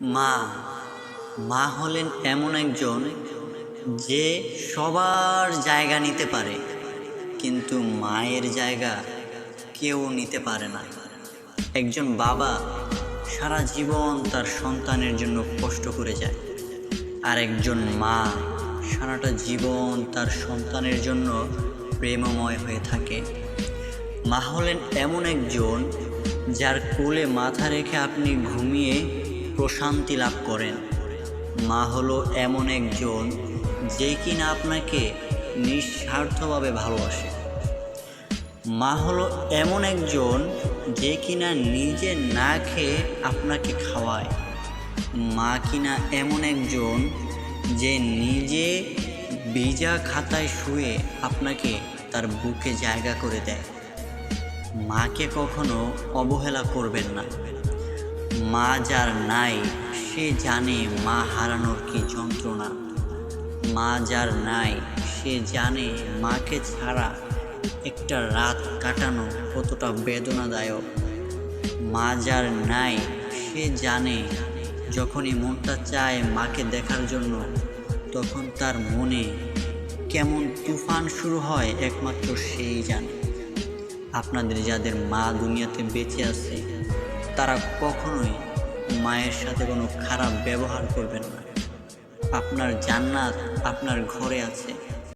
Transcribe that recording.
মা মা হলেন এমন একজন যে সবার জায়গা নিতে পারে, কিন্তু মায়ের জায়গা কেউ নিতে পারে না। একজন বাবা সারা জীবন তার সন্তানের জন্য কষ্ট করে যায়, আর একজন মা সারাটা জীবন তার সন্তানের জন্য প্রেমময় হয়ে থাকে। মা হলেন এমন একজন যার কোলে মাথা রেখে আপনি ঘুমিয়ে প্রশান্তি লাভ করেন। মা হলো এমন একজন যে কিনা আপনাকে নিঃস্বার্থভাবে ভালোবাসে। মা হলো এমন একজন যে কিনা নিজে না খেয়ে আপনাকে খাওয়ায়। মা কিনা এমন একজন যে নিজে ভিজা খাতায় শুয়ে আপনাকে তার বুকে জায়গা করে দেয়। মাকে কখনো অবহেলা করবেন না। মা যার নাই, সে জানে মা হারানোর কি যন্ত্রণা। মা যার নাই, সে জানে মাকে ছাড়া একটা রাত কাটানো কতটা বেদনাদায়ক। মা যার নাই, সে জানে যখনই মনটা চায় মাকে দেখার জন্য, তখন তার মনে কেমন তুফান শুরু হয় একমাত্র সেই জানে। আপনাদের যাদের মা দুনিয়াতে বেঁচে আছে তারা কখনোই মায়ের সাথে কোনো খারাপ ব্যবহার করবেন না। আপনার জান্নাত আপনার ঘরে আছে।